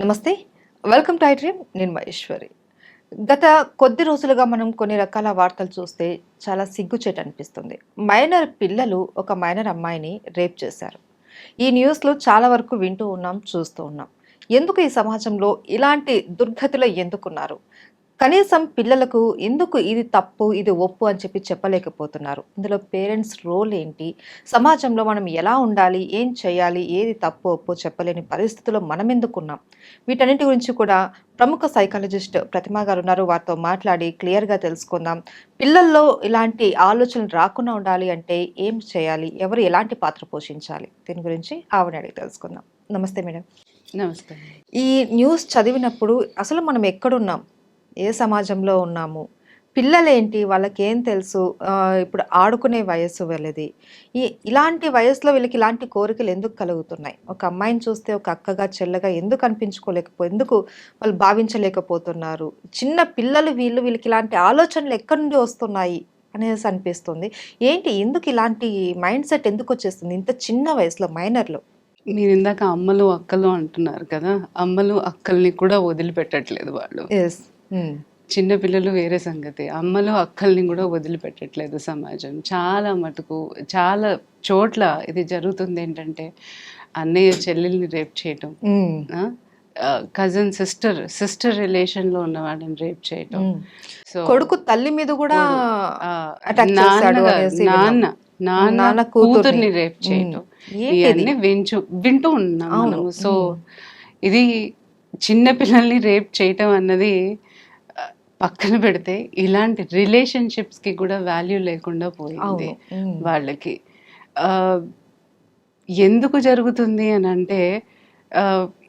నమస్తే. Welcome to ఐట్రీమ్ నేను మహేశ్వరి. గత కొద్ది రోజులుగా మనం కొన్ని రకాల వార్తలు చూస్తే చాలా సిగ్గుచేటు అనిపిస్తుంది. మైనర్ పిల్లలు ఒక మైనర్ అమ్మాయిని రేప్ చేశారు. ఈ న్యూస్లో చాలా వరకు వింటూ ఉన్నాం చూస్తూ ఉన్నాం. ఎందుకు ఈ సమాజంలో ఇలాంటి దుర్గతిలో ఎందుకున్నారు? కనీసం పిల్లలకు ఎందుకు ఇది తప్పు ఇది ఒప్పు అని చెప్పి చెప్పలేకపోతున్నారు. ఇందులో పేరెంట్స్ రోల్ ఏంటి? సమాజంలో మనం ఎలా ఉండాలి? ఏం చేయాలి? ఏది తప్పు ఒప్పు చెప్పలేని పరిస్థితుల్లో మనం ఎందుకున్నాం వీటన్నిటి గురించి కూడా ప్రముఖ సైకాలజిస్ట్ ప్రతిమా గారు ఉన్నారు. వారితో మాట్లాడి క్లియర్గా తెలుసుకుందాం. పిల్లల్లో ఇలాంటి ఆలోచనలు రాకుండా ఉండాలి అంటే ఏం చేయాలి? ఎవరు ఎలాంటి పాత్ర పోషించాలి? దీని గురించి ఆవిడ అడిగి తెలుసుకుందాం. నమస్తే మేడం. నమస్తే. ఈ న్యూస్ చదివినప్పుడు అసలు మనం ఎక్కడున్నాం? ఏ సమాజంలో ఉన్నాము? పిల్లలేంటి? వాళ్ళకి ఏం తెలుసు? ఆ, ఇప్పుడు ఆడుకునే వయస్సు వీళ్ళది. ఈ ఇలాంటి వయసులో వీళ్ళకి ఇలాంటి కోరికలు ఎందుకు కలుగుతున్నాయి? ఒక అమ్మాయిని చూస్తే ఒక అక్కగా చెల్లగా ఎందుకు అనిపించుకోలేకపో ఎందుకు వాళ్ళు భావించలేకపోతున్నారు? చిన్న పిల్లలు వీళ్ళు వీళ్ళకి ఇలాంటి ఆలోచనలు ఎక్కడి నుండి వస్తున్నాయి? అనేసి అనిపిస్తుంది. ఏంటి? ఎందుకు ఇలాంటి మైండ్ సెట్ ఎందుకు వచ్చేస్తుంది? ఇంత చిన్న వయసులో మైనర్లో? మీరు ఇందాక అమ్మలు అక్కలు అంటున్నారు కదా? అమ్మలు అక్కల్ని కూడా వదిలిపెట్టట్లేదు వాళ్ళు. ఎస్. చిన్న పిల్లలు వేరే సంగతి. అమ్మలు అక్కల్ని కూడా వదిలిపెట్టట్లేదు సమాజం. చాలా మటుకు చాలా చోట్ల ఇది జరుగుతుంది ఏంటంటే అన్నయ్య చెల్లెల్ని రేప్ చేయటం కజిన్ సిస్టర్ సిస్టర్ రిలేషన్లో ఉన్న వాళ్ళని రేప్ చేయటం. సో కొడుకు తల్లి మీద కూడా. నాన్న నాన్న కూతుర్ని. రేప్ చేయటం? ఇవన్నీ వించు వింటూ ఉన్నాం అవును. మనము. సో ఇది చిన్న పిల్లల్ని రేప్ చేయటం అన్నది పక్కన పెడితే ఇలాంటి రిలేషన్షిప్స్కి కూడా వాల్యూ లేకుండా పోయింది. వాళ్ళకి. ఎందుకు జరుగుతుంది అని అంటే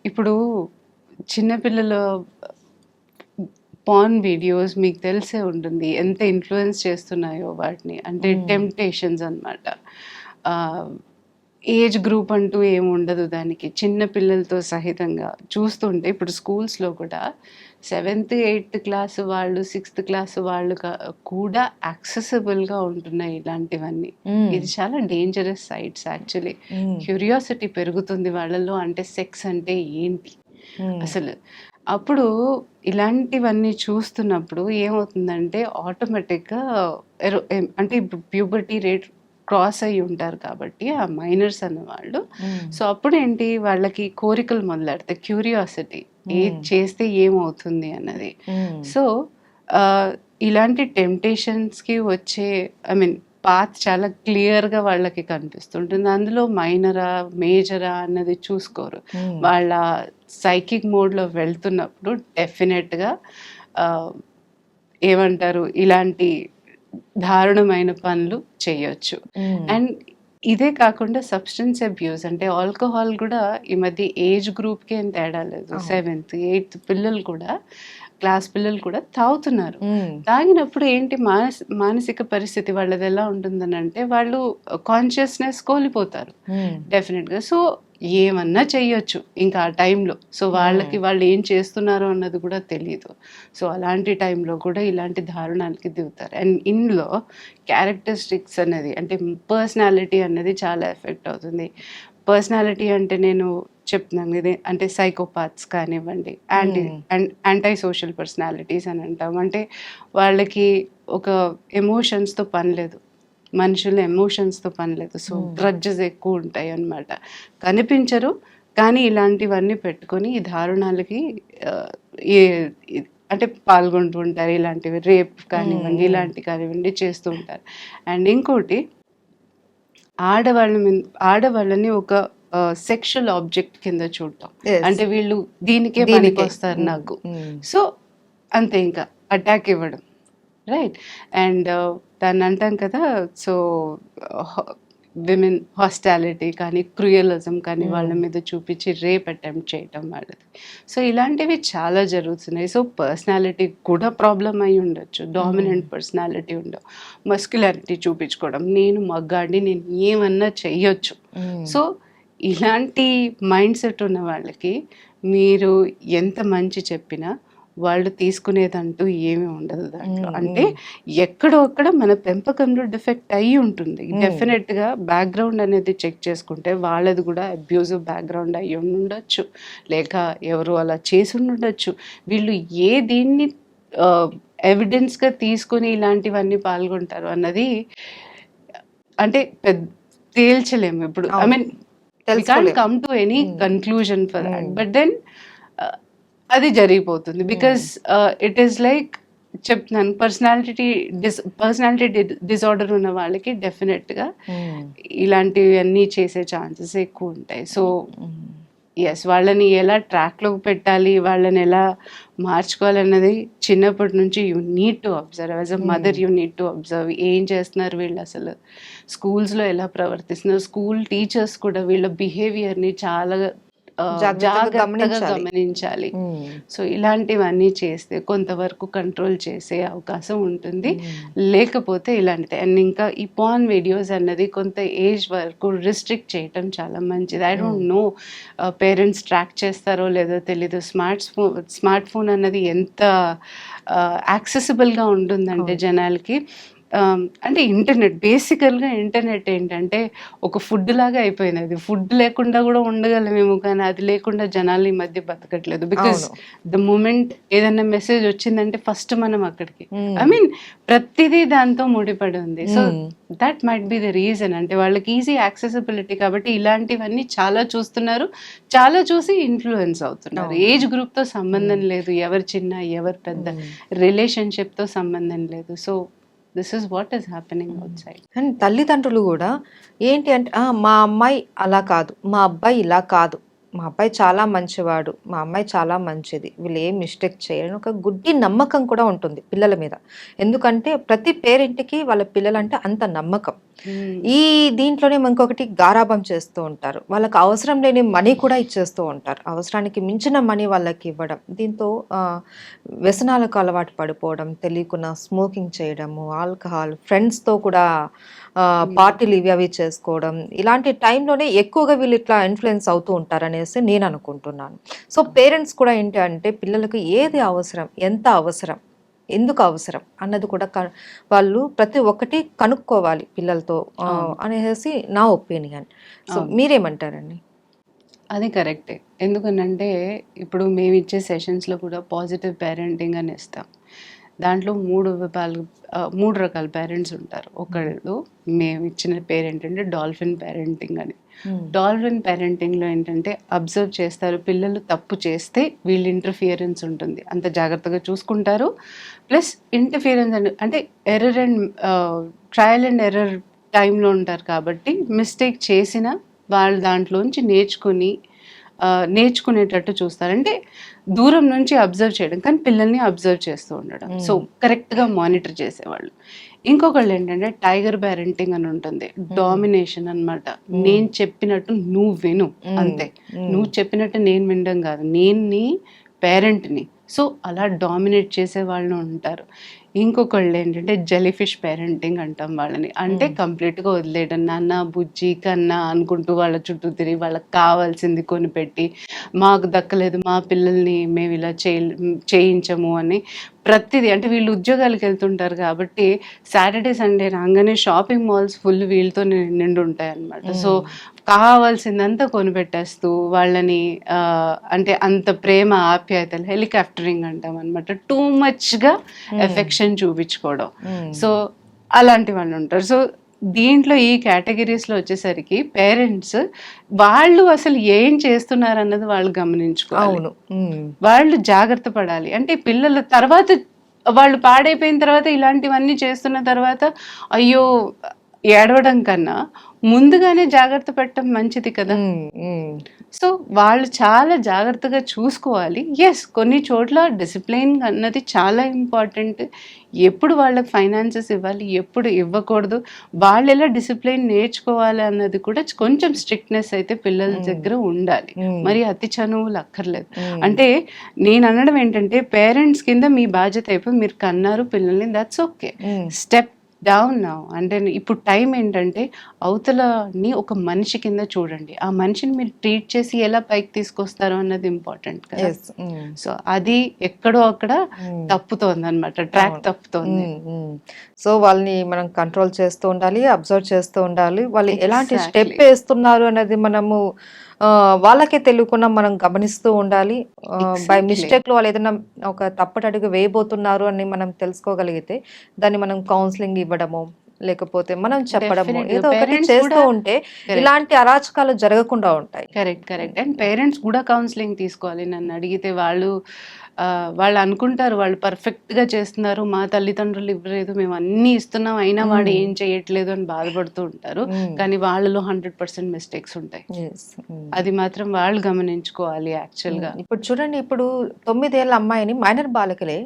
ఇప్పుడు చిన్నపిల్లల పాన్ వీడియోస్ మీకు తెలిసే ఉంటుంది ఎంత ఇన్ఫ్లుయెన్స్ చేస్తున్నాయో వాటిని. అంటే. టెంప్టేషన్స్ అనమాట ఏజ్ గ్రూప్ అంటూ ఏమి ఉండదు దానికి. చిన్న పిల్లలతో సహితంగా చూస్తుంటే ఇప్పుడు స్కూల్స్లో కూడా సెవెంత్ ఎయిత్ క్లాస్ వాళ్ళు సిక్స్త్ క్లాస్ వాళ్ళు కూడా accessible-గా ఉంటున్నాయి ఇలాంటివన్నీ. ఇది చాలా డేంజరస్ సైట్స్ యాక్చువల్లీ. క్యూరియాసిటీ పెరుగుతుంది వాళ్ళలో అంటే సెక్స్ అంటే ఏంటి. అసలు అప్పుడు ఇలాంటివన్నీ చూస్తున్నప్పుడు ఏమవుతుందంటే ఆటోమేటిక్గా అంటే ఇప్పుడు ప్యూబర్టీ రేట్ క్రాస్ అయ్యి ఉంటారు కాబట్టి ఆ మైనర్స్ అన్నవాళ్ళు. సో అప్పుడు ఏంటి వాళ్ళకి కోరికలు మొదలెడతాయి క్యూరియాసిటీ ఏది Hmm. చేస్తే ఏమవుతుంది అన్నది. సో ఇలాంటి టెంప్టేషన్స్కి వచ్చే ఐ మీన్ పాత్ చాలా క్లియర్గా వాళ్ళకి కనిపిస్తుంటుంది అందులో మైనరా మేజరా అన్నది చూసుకోరు. వాళ్ళ సైకిక్ మోడ్లో వెళ్తున్నప్పుడు డెఫినెట్గా ఏమంటారు ఇలాంటి దారుణమైన పనులు చేయొచ్చు. అండ్ ఇదే కాకుండా సబ్స్టెన్స్ అబ్యూస్ అంటే ఆల్కహాల్ కూడా ఈ మధ్య ఏజ్ గ్రూప్కి ఏం తేడా లేదు. సెవెంత్ ఎయిత్ పిల్లలు కూడా క్లాస్ పిల్లలు కూడా తాగుతున్నారు ఉమ్. తాగినప్పుడు ఏంటి మానస్ మానసిక పరిస్థితి వాళ్ళది ఎలా ఉంటుందని అంటే వాళ్ళు కాన్షియస్నెస్ కోల్పోతారు. డెఫినెట్గా సో ఏమన్నా చెయ్యొచ్చు ఇంకా ఆ టైంలో. సో వాళ్ళకి వాళ్ళు ఏం చేస్తున్నారో అన్నది కూడా తెలియదు సో అలాంటి టైంలో కూడా ఇలాంటి దారుణాలకి దిగుతారు. అండ్ ఇందులో క్యారెక్టరిస్టిక్స్ అనేది అంటే పర్సనాలిటీ అనేది చాలా ఎఫెక్ట్ అవుతుంది. పర్సనాలిటీ అంటే నేను చెప్తున్నాను ఇది అంటే సైకోపాత్స్ కానివ్వండి anti Hmm. Anti social personalities అని అంటాం. అంటే వాళ్ళకి ఒక ఎమోషన్స్తో పని లేదు. మనుషుల ఎమోషన్స్తో పని లేదు సో Hmm. గ్రడ్జెస్ ఎక్కువ ఉంటాయి అన్నమాట కనిపించరు కానీ ఇలాంటివన్నీ పెట్టుకొని ఈ దారుణాలకి ఏ- అంటే పాల్గొంటూ ఉంటారు ఇలాంటివి రేప్ కానివ్వండి Hmm. ఇలాంటి కానివ్వండి చేస్తూ ఉంటారు అండ్ ఇంకోటి ఆడవాళ్ళ మీద ఆడవాళ్ళని ఒక సెక్షువల్ ఆబ్జెక్ట్ కింద చూడటం. అంటే వీళ్ళు దీనికే. పనికి వస్తారు ఉమ్. నాకు. సో అంతే ఇంకా అటాక్ ఇవ్వడం రైట్ అండ్ దాన్ని అంటాం కదా సో విమెన్ హాస్టాలిటీ కానీ క్రూయలిజం కానీ Hmm. వాళ్ళ మీద చూపించి రేప్ అటెంప్ట్ చేయటం వాళ్ళది. సో ఇలాంటివి చాలా జరుగుతున్నాయి. సో పర్సనాలిటీ కూడా ప్రాబ్లం అయి ఉండొచ్చు. డామినెంట్ పర్సనాలిటీ ఉండవు మస్క్యులారిటీ చూపించుకోవడం నేను మగ్గాడిని నేను ఏమన్నా చెయ్యొచ్చు. ఉమ్. సో ఇలాంటి మైండ్ సెట్ ఉన్న వాళ్ళకి మీరు ఎంత మంచి చెప్పినా వాళ్ళు తీసుకునేదంటూ ఏమీ ఉండదు దాంట్లో. అంటే ఎక్కడో అక్కడ మన పెంపకంలో డిఫెక్ట్ అయ్యి ఉంటుంది. డెఫినెట్గా బ్యాక్గ్రౌండ్ అనేది చెక్ చేసుకుంటే వాళ్ళది కూడా అబ్యూజివ్ బ్యాక్గ్రౌండ్ అయ్యి ఉండొచ్చు. లేక ఎవరు అలా చేసి ఉండొచ్చు. వీళ్ళు ఏ దీన్ని ఎవిడెన్స్గా తీసుకుని ఇలాంటివన్నీ పాల్గొంటారు అన్నది అంటే పెద్ద తేల్చలేము ఇప్పుడు ఐ. మీన్ we can't తెలుసుకోలేం come to any Mm. conclusion అది జరిగిపోతుంది. బికాస్ ఇట్ ఈస్ లైక్ చెప్తున్నాను పర్సనాలిటీ డిస్ పర్సనాలిటీ డిజార్డర్ ఉన్న వాళ్ళకి డెఫినెట్గా ఉమ్, ఇలాంటివన్నీ చేసే ఛాన్సెస్ ఎక్కువ ఉంటాయి సో ఎస్ వాళ్ళని ఎలా ట్రాక్లోకి పెట్టాలి వాళ్ళని ఎలా మార్చుకోవాలన్నది చిన్నప్పటి నుంచి you need to observe as a Hmm. Mother you need to observe ఏం చేస్తున్నారు వీళ్ళు అసలు. స్కూల్స్లో ఎలా ప్రవర్తిస్తున్నారు? స్కూల్ టీచర్స్ కూడా వీళ్ళ బిహేవియర్ని చాలా జాగ్రత్తగా గమనించాలి. ఉమ్, సో ఇలాంటివన్నీ చేస్తే కొంతవరకు కంట్రోల్ చేసే అవకాశం ఉంటుంది. ఉమ్, లేకపోతే ఇలాంటిది. అండ్ ఇంకా ఈ పాన్ వీడియోస్ అన్నది కొంత ఏజ్ వరకు రిస్ట్రిక్ట్ చేయటం చాలా మంచిది. I don't know parents track చేస్తారో లేదో తెలీదు. స్మార్ట్ ఫోన్ స్మార్ట్ ఫోన్ అన్నది ఎంత యాక్సెసిబుల్గా ఉంటుందంటే. జనాలకి. అంటే ఇంటర్నెట్ బేసికల్గా ఇంటర్నెట్ ఏంటంటే ఒక ఫుడ్ లాగా అయిపోయింది అది ఫుడ్ లేకుండా కూడా ఉండగలమేమో కానీ అది లేకుండా జనాలు ఈ మధ్య బతకట్లేదు. బికాస్. ద మూమెంట్ ఏదైనా మెసేజ్ వచ్చిందంటే ఫస్ట్ మనం అక్కడికి. ఐ మీన్ ప్రతిదీ దాంతో ముడిపడి ఉంది. So that might be the reason అంటే వాళ్ళకి ఈజీ యాక్సెసిబిలిటీ కాబట్టి ఇలాంటివన్నీ చాలా చూస్తున్నారు. చాలా చూసి ఇన్ఫ్లుయెన్స్ అవుతున్నారు. ఏజ్ గ్రూప్తో సంబంధం లేదు. ఎవరు చిన్న ఎవరు పెద్ద. ఉమ్. రిలేషన్షిప్తో సంబంధం లేదు. So this is what is happening outside కానీ తల్లిదండ్రులు కూడా ఏంటి అంటే "ఆ, మా అమ్మాయి అలా కాదు మా అబ్బాయి ఇలా కాదు మా అబ్బాయి చాలా మంచివాడు మా అమ్మాయి చాలా మంచిది. వీళ్ళు ఏం మిస్టేక్ చేయరు ఒక గుడ్డి నమ్మకం కూడా ఉంటుంది పిల్లల మీద. ఎందుకంటే ప్రతి పేరెంట్కి వాళ్ళ పిల్లలంటే అంత నమ్మకం. ఈ దీంట్లోనే ఇంకొకటి గారాబం చేస్తూ ఉంటారు. వాళ్ళకి అవసరం లేని మనీ కూడా ఇచ్చేస్తూ ఉంటారు. అవసరానికి మించిన మనీ వాళ్ళకి ఇవ్వడం దీంతో వ్యసనాలకు అలవాటు పడిపోవడం తెలియకుండా స్మోకింగ్ చేయడము ఆల్కహాల్ ఫ్రెండ్స్తో కూడా పార్టీలు ఇవి అవి చేసుకోవడం ఇలాంటి టైంలోనే ఎక్కువగా వీళ్ళు ఇట్లా ఇన్ఫ్లుయెన్స్ అవుతూ ఉంటారు అనేసి నేను అనుకుంటున్నాను సో పేరెంట్స్ కూడా ఏంటి అంటే పిల్లలకు ఏది అవసరం ఎంత అవసరం ఎందుకు అవసరం అన్నది కూడా వాళ్ళు ప్రతి ఒక్కటి కనుక్కోవాలి పిల్లలతో. అనేసి నా ఒపీనియన్. సో. మీరేమంటారండి? అది కరెక్టే. ఎందుకనంటే ఇప్పుడు మేము ఇచ్చే సెషన్స్లో కూడా పాజిటివ్ పేరెంటింగ్ అని ఇస్తాం. దాంట్లో మూడు విభాగాలు ఆ, మూడు రకాల పేరెంట్స్ ఉంటారు. ఒకళ్ళు మేము ఇచ్చిన పేరెంట్ అంటే డాల్ఫిన్ పేరెంటింగ్ అని. డాల్ఫిన్ పేరెంటింగ్లో ఏంటంటే అబ్జర్వ్ చేస్తారు. పిల్లలు తప్పు చేస్తే వీళ్ళు ఇంటర్ఫియరెన్స్ ఉంటుంది. అంత జాగ్రత్తగా చూసుకుంటారు. ప్లస్ ఇంటర్ఫియరెన్స్ అంటే అంటే error and trial and error టైంలో ఉంటారు కాబట్టి మిస్టేక్ చేసిన వాళ్ళు దాంట్లోంచి నేర్చుకుని ఆ, నేర్చుకునేటట్టు చూస్తారు. అంటే దూరం నుంచి అబ్జర్వ్ చేయడం కానీ పిల్లల్ని అబ్జర్వ్ చేస్తూ ఉండడం. సో కరెక్ట్గా మానిటర్ చేసేవాళ్ళు. ఇంకొకళ్ళు ఏంటంటే టైగర్ పేరెంటింగ్ అని ఉంటుంది. డామినేషన్ అన్నమాట. Mm. నేను చెప్పినట్టు నువ్వు విను. అంతే. నువ్వు చెప్పినట్టు నేను వినడం కాదు. నేను నీ పేరెంట్ని సో అలా డామినేట్ చేసే వాళ్ళు ఉంటారు. ఇంకొకళ్ళు ఏంటంటే జెలీఫిష్ పేరెంటింగ్ అంటాం వాళ్ళని. అంటే. కంప్లీట్గా వదిలేయడం. నాన్న బుజ్జి కన్నా అనుకుంటూ వాళ్ళ చుట్టూ తిరిగి వాళ్ళకి కావాల్సింది కొనిపెట్టి మాకు దక్కలేదు మా పిల్లల్ని మేము ఇలా చేయ చేయించము అని ప్రతిదీ అంటే వీళ్ళు ఉద్యోగాలకు వెళ్తుంటారు కాబట్టి సాటర్డే సండే రాగానే షాపింగ్ మాల్స్ ఫుల్ వీళ్ళతో నిండి ఉంటాయి అన్నమాట సో కావాల్సిందంతా కొనిపెట్టేస్తూ వాళ్ళని అంటే అంత ప్రేమ ఆప్యాయతలు హెలికాప్టరింగ్ అంటాం అనమాట టూ మచ్గా ఎఫెక్షన్ చూపించుకోవడం. సో అలాంటి వాళ్ళు ఉంటారు సో దీంట్లో ఈ కేటగిరీస్లో వచ్చేసరికి పేరెంట్స్ వాళ్ళు అసలు ఏం చేస్తున్నారు అన్నది వాళ్ళు గమనించుకోవాలి. వాళ్ళు జాగ్రత్త పడాలి. అంటే పిల్లల తర్వాత వాళ్ళు పాడైపోయిన తర్వాత ఇలాంటివన్నీ చేస్తున్న తర్వాత అయ్యో ఏడవడం కన్నా ముందుగానే జాగ్రత్త పెట్టడం మంచిది కదా. సో వాళ్ళు చాలా జాగ్రత్తగా చూసుకోవాలి. ఎస్ కొన్ని చోట్ల డిసిప్లైన్ అన్నది చాలా ఇంపార్టెంట్ ఎప్పుడు వాళ్ళకి ఫైనాన్సెస్ ఇవ్వాలి ఎప్పుడు ఇవ్వకూడదు వాళ్ళు ఎలా డిసిప్లైన్ నేర్చుకోవాలి అన్నది కూడా కొంచెం స్ట్రిక్ట్నెస్ అయితే పిల్లల. దగ్గర ఉండాలి. మరి అతి చనువులు అక్కర్లేదు. అంటే నేను అనడం ఏంటంటే పేరెంట్స్ కింద మీ బాధ్యత అయిపోయి మీరు కన్నారు పిల్లల్ని that's okay. Step down now అంటే ఇప్పుడు టైం ఏంటంటే అవతలని ఒక మనిషి కింద చూడండి. ఆ మనిషిని మీరు ట్రీట్ చేసి ఎలా పైకి తీసుకొస్తారో అన్నది ఇంపార్టెంట్ కదా? సో అది ఎక్కడో అక్కడ తప్పుతోంది అనమాట ట్రాక్. తప్పుతోంది. సో వాళ్ళని మనం కంట్రోల్ చేస్తూ ఉండాలి అబ్జర్వ్ చేస్తూ ఉండాలి. వాళ్ళు ఎలాంటి. స్టెప్ వేస్తున్నారు అనేది మనము వాళ్ళకే తెలియకుండా మనం గమనిస్తూ ఉండాలి బై. మిస్టేక్లో వాళ్ళు ఏదైనా ఒక తప్పటి అడుగు వేయబోతున్నారు అని మనం తెలుసుకోగలిగితే దాన్ని మనం కౌన్సిలింగ్ ఇవ్వడము లేకపోతే మనం చెప్పడము. ఏదో ఒకటి చేస్తూ ఉంటే. ఇలాంటి అరాచకాలు జరగకుండా ఉంటాయి కరెక్ట్ కరెక్ట్ అండ్ పేరెంట్స్ కూడా కౌన్సిలింగ్ తీసుకోవాలి నన్ను అడిగితే వాళ్ళు వాళ్ళు అనుకుంటారు వాళ్ళు పర్ఫెక్ట్గా చేస్తున్నారు మా తల్లిదండ్రులు ఇవ్వలేదు మేము అన్ని ఇస్తున్నాం అయినా వాడు. ఏం చేయట్లేదు అని బాధపడుతూ ఉంటారు. కానీ వాళ్ళలో హండ్రెడ్ పర్సెంట్ మిస్టేక్స్ ఉంటాయి. అది మాత్రం వాళ్ళు గమనించుకోవాలి యాక్చువల్గా ఇప్పుడు చూడండి ఇప్పుడు తొమ్మిదేళ్ళ అమ్మాయిని మైనర్ బాలికలే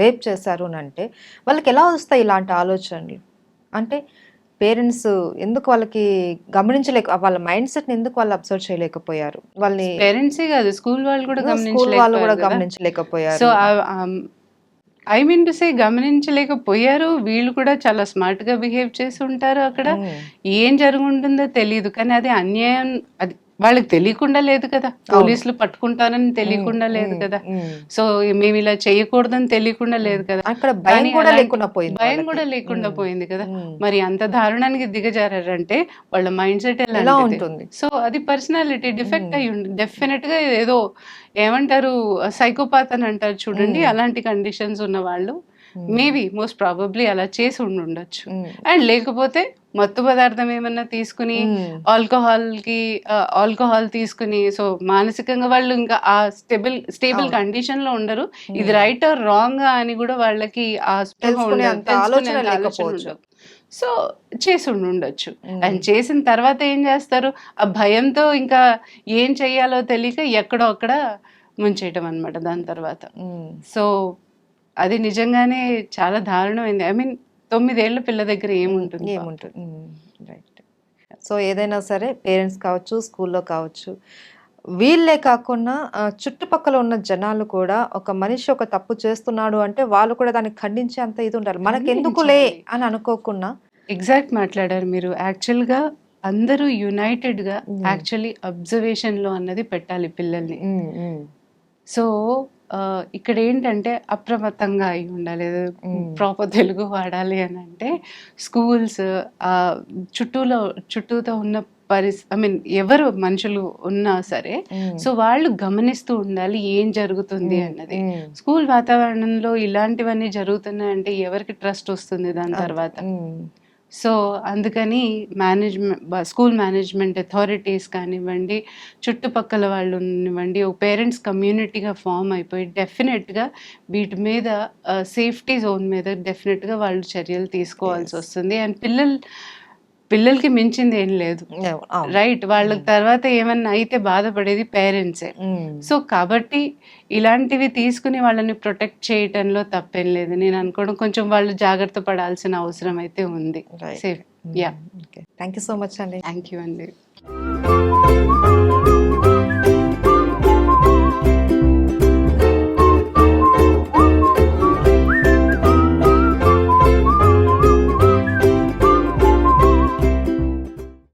రేప్ చేశారు అని అంటే వాళ్ళకి ఎలా వస్తాయి ఇలాంటి ఆలోచనలు అంటే పేరెంట్స్ ఎందుకు వాళ్ళకి గమనించలేక వాళ్ళ మైండ్ సెట్ ఎందుకు వాళ్ళు అబ్జర్వ్ చేయలేకపోయారు? వాళ్ళని పేరెంట్సే కాదు స్కూల్ వాళ్ళు కూడా స్కూల్ వాళ్ళు కూడా గమనించలేకపోయారు. So I mean to say గమనించలేకపోయారు. వీళ్ళు కూడా చాలా స్మార్ట్గా బిహేవ్ చేసి ఉంటారు అక్కడ. ఏం జరుగుంటుందో తెలియదు కానీ అది అన్యాయం అది వాళ్ళకి తెలియకుండా లేదు కదా పోలీసులు పట్టుకుంటారని తెలియకుండా లేదు. కదా. సో మేము ఇలా చేయకూడదని తెలియకుండా లేదు కదా అక్కడ భయం కూడా లేకుండా పోయింది భయం. కూడా లేకుండా. పోయింది కదా. మరి అంత దారుణానికి దిగజారంటే వాళ్ళ మైండ్ సెట్ ఎలా ఉంటుంది సో అది పర్సనాలిటీ డిఫెక్ట్. అయి ఉంది డెఫినెట్గా ఏదో ఏమంటారు సైకోపాత్ అని అంటారు చూడండి. అలాంటి కండిషన్స్ ఉన్న వాళ్ళు. మేబీ మోస్ట్ ప్రాబబ్లీ అలా చేసి ఉండి ఉండొచ్చు. అండ్ లేకపోతే మత్తు పదార్థం ఏమన్నా తీసుకుని. ఆల్కహాల్కి ఆల్కహాల్ తీసుకుని సో మానసికంగా వాళ్ళు ఇంకా ఆ స్టేబుల్ స్టేబుల్. కండిషన్లో ఉండరు ఇది Mm. రైట్ ఆర్ రాంగ్ అని కూడా వాళ్ళకి ఆ ఆలోచన. సో చేసి ఉండి ఉండొచ్చు. అండ్ చేసిన తర్వాత ఏం చేస్తారు ఆ భయంతో ఇంకా ఏం చెయ్యాలో తెలియక ఎక్కడో అక్కడ ముంచేయటం అన్నమాట దాని తర్వాత. సో అది నిజంగానే చాలా దారుణమైంది. ఐ మీన్ తొమ్మిదేళ్ళ పిల్ల దగ్గర ఏముంటుంది. ఏముంటుంది? రైట్ సో ఏదైనా సరే పేరెంట్స్ కావచ్చు స్కూల్లో కావచ్చు వీళ్ళే కాకుండా చుట్టుపక్కల ఉన్న జనాలు కూడా ఒక మనిషి ఒక తప్పు చేస్తున్నాడు అంటే వాళ్ళు కూడా దాన్ని ఖండించే అంత ఇది ఉండాలి. మనకెందుకులే. అని అనుకోకుండా. ఎగ్జాక్ట్ మాట్లాడారు మీరు. యాక్చువల్గా అందరూ యునైటెడ్గా Mm. యాక్చువల్లీ అబ్జర్వేషన్లో అన్నది పెట్టాలి పిల్లల్ని. సో ఇక్కడ ఏంటంటే అప్రమత్తంగా అయి ఉండాలి. ప్రాపర్ తెలుగు వాడాలి అని అంటే స్కూల్స్ చుట్టూలో చుట్టూతో ఉన్న పరిస్ ఐ మీన్ ఎవరు మనుషులు ఉన్నా సరే సో వాళ్ళు గమనిస్తూ ఉండాలి ఏం జరుగుతుంది అన్నది. స్కూల్ వాతావరణంలో ఇలాంటివన్నీ జరుగుతున్నాయంటే ఎవరికి ట్రస్ట్ వస్తుంది దాని. తర్వాత? సో అందుకని మేనేజ్మెంట్ స్కూల్ మేనేజ్మెంట్ అథారిటీస్ కానివ్వండి చుట్టుపక్కల వాళ్ళు ఉన్నవ్వండి ఒక పేరెంట్స్ కమ్యూనిటీగా ఫామ్ అయిపోయి డెఫినెట్గా వీటి మీద సేఫ్టీ జోన్ మీద డెఫినెట్గా వాళ్ళు చర్యలు తీసుకోవాల్సి. వస్తుంది అండ్ పిల్లలు పిల్లలకి మించింది ఏం లేదు. రైట్ వాళ్ళకి తర్వాత ఏమన్నా అయితే బాధపడేది పేరెంట్సే సో కాబట్టి ఇలాంటివి తీసుకుని వాళ్ళని ప్రొటెక్ట్ చేయటంలో తప్పేం లేదు. నేను అనుకోవడం కొంచెం వాళ్ళు జాగ్రత్త పడాల్సిన అవసరం అయితే ఉంది. Safe. Okay thank you so much అండి థ్యాంక్ యూ అండి